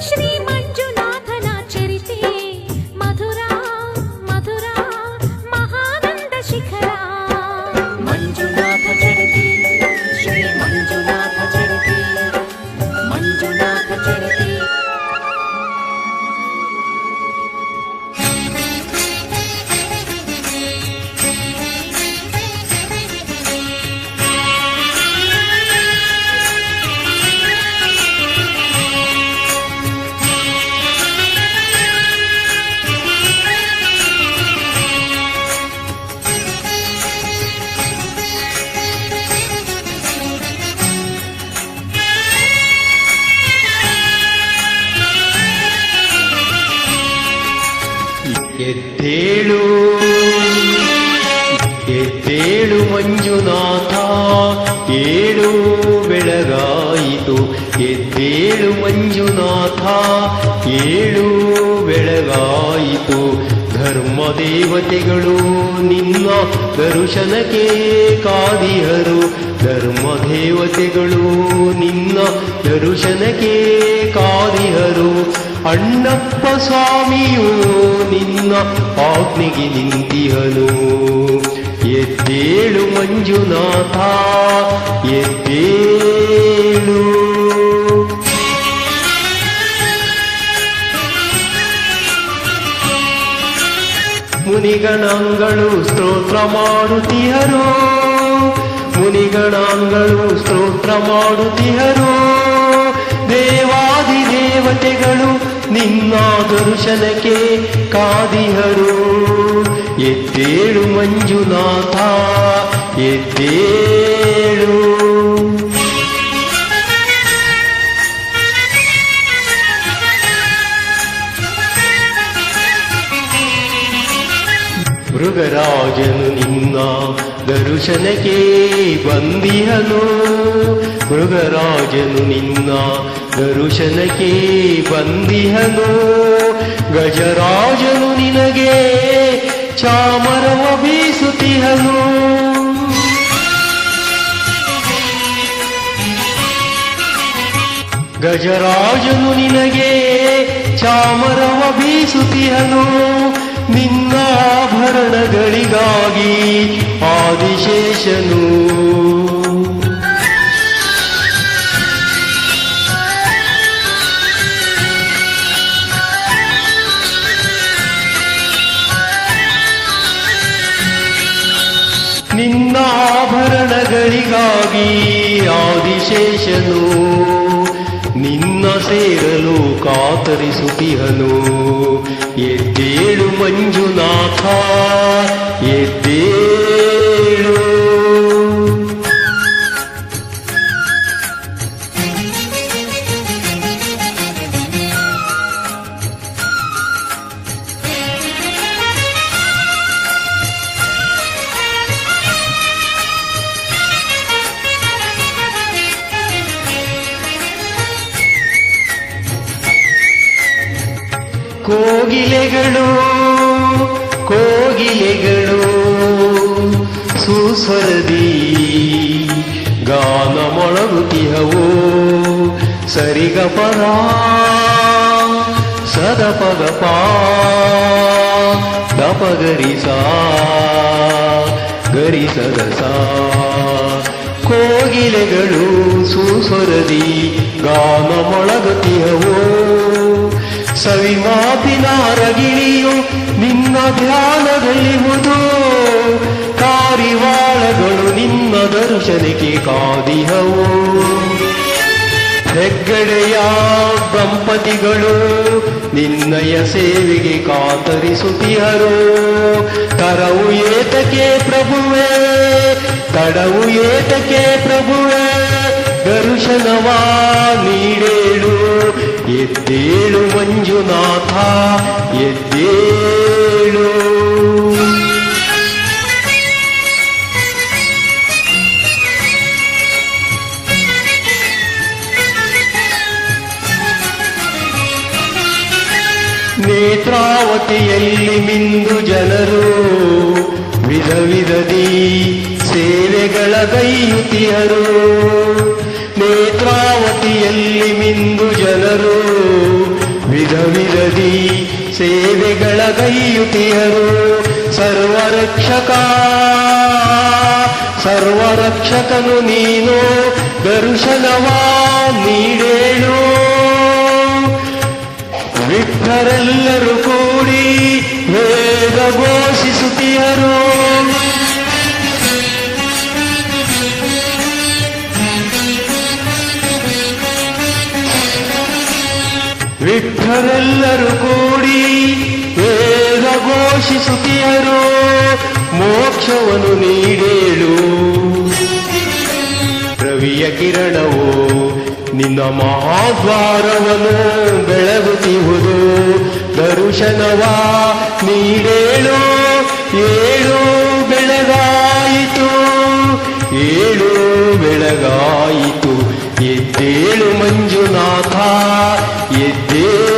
Shri ಎದ್ದೇಳು ಎದ್ದೇಳು ಮಂಜುನಾಥ, ಏಳು ಬೆಳಗಾಯಿತು. ಎದ್ದೇಳು ಮಂಜುನಾಥ, ಏಳು ಬೆಳಗಾಯಿತು. ಧರ್ಮ ದೇವತೆಗಳು ನಿನ್ನ ದರ್ಶನಕ್ಕೆ ಕಾದಿಹರು. ಧರ್ಮ ದೇವತೆಗಳು ನಿನ್ನ ದರ್ಶನಕ್ಕೆ ಕಾದಿಹರು. ಅಣ್ಣಪ್ಪ ಸ್ವಾಮಿಯು ನಿನ್ನ ಆಜ್ಞೆಗೆ ನಿಂತಿಹನು. ಎದ್ದೇಳು ಮಂಜುನಾಥ, ಎದ್ದೇಳು. ಮುನಿಗಣಾಂಗಳು ಸ್ತೋತ್ರ ಮಾಡುತ್ತಿಹರು. ಮುನಿಗಣಾಂಗಳು ಸ್ತೋತ್ರ ಮಾಡುತ್ತಿಹರು. ದೇವತೆಗಳು ನಿನ್ನ ದರ್ಶನಕ್ಕೆ ಕಾದಿಹರು. ಎದ್ದೇಳು ಮಂಜುನಾಥ ಎದ್ದೇಳು ದರ್ಶನಕ್ಕೆ ಬಂದಿಹನು. ಮೃಗರಾಜನು ನಿನ್ನ ದರ್ಶನಕ್ಕೆ ಬಂದಿಹನು. ಗಜರಾಜನು ನಿನಗೆ ಚಾಮರವ ಬೀಸುತ್ತಿಹನು. ಗಜರಾಜನು ನಿನಗೆ ಚಾಮರವ ಬೀಸುತ್ತಿಹನು. ನಿನ್ನ ಆಭರಣಗಳಿಗಾಗಿ ಆದಿಶೇಷನು ನಿನ್ನ ಆಭರಣಗಳಿಗಾಗಿ ಆದಿಶೇಷನು ನಿನ್ನ ಸೇರಲು ಕಾತರಿಸುತ್ತಿಹನು ಎದ್ದೇಳು ಮಂಜುನಾಥ ಎದ್ದೇಳು ಕೋಗಿಲೆಗಳು ಕೋಗಿಲೆಗಳು ಸುಸ್ವರದಿ ಗಾನ ಮೊಳಗುತಿಹವು ಪಗ ಸದಪಗಪ ದಪಗರಿಸ ಸಾ ಕೋಗಿಲೆಗಳು ಸುಸ್ವರದಿ ಗಾನ ಮೊಳಗುತಿಹವು ಸವಿ ಮಾತಿನ ರಗಿಣಿಯು ನಿನ್ನ ಧ್ಯಾನದಲ್ಲಿರುವುದು ಕಾರಿವಾಳಗಳು ನಿನ್ನ ದರ್ಶನಕ್ಕೆ ಕಾದಿಹವು. ಹೆಗ್ಗಡೆಯ ದಂಪತಿಗಳು ನಿನ್ನಯ ಸೇವೆಗೆ ಕಾತರಿಸುತ್ತಿಹರು. ಕರವು ಏತಕ್ಕೆ ಪ್ರಭುವೇ, ತಡವು ಏತಕ್ಕೆ ಪ್ರಭುವೇ, ದರ್ಶನವಾ ನೀಡೇಳು ಎದ್ದೇಳು ಮಂಜುನಾಥ ಎದ್ದೇಳು ನೇತ್ರಾವತಿಯಲ್ಲಿ ಮಿಂದು ಜನರು ವಿಧ ವಿಧದಿ ಸೇವೆಗಳ ಗೈಯುತಿಯರು ವಿರವಿರದಿ ಸೇವೆಗಳ ಗೈಯುತಿಯರು ಸರ್ವರಕ್ಷಕ. ಸರ್ವರಕ್ಷಕನು ನೀನು ದರ್ಶನವಾ ನೀಡೇಳು. ವಿಠರೆಲ್ಲರೂ ಕೂಡಿ ವೇದ ಘೋಷಿಸುತ್ತೀಯರು ವಿಠರೆಲ್ಲರೂ ಕೂಡಿ ವೇದ ಘೋಷಿಸುತ್ತೀಯರು, ಮೋಕ್ಷವನ್ನು ನೀಡೇಳು. ರವಿಯ ಕಿರಣವು ನಿನ್ನ ಮಹಾದ್ವಾರವನ್ನು ಬೆಳಗುತ್ತಿರುವುದು ದರ್ಶನವ ನೀಡೇಳು. ಏಳು ಬೆಳಗಾಯಿತು ಏಳು ಬೆಳಗಾಯಿತು, ಎದ್ದೇಳು ಮಂಜುನಾಥ Yeah.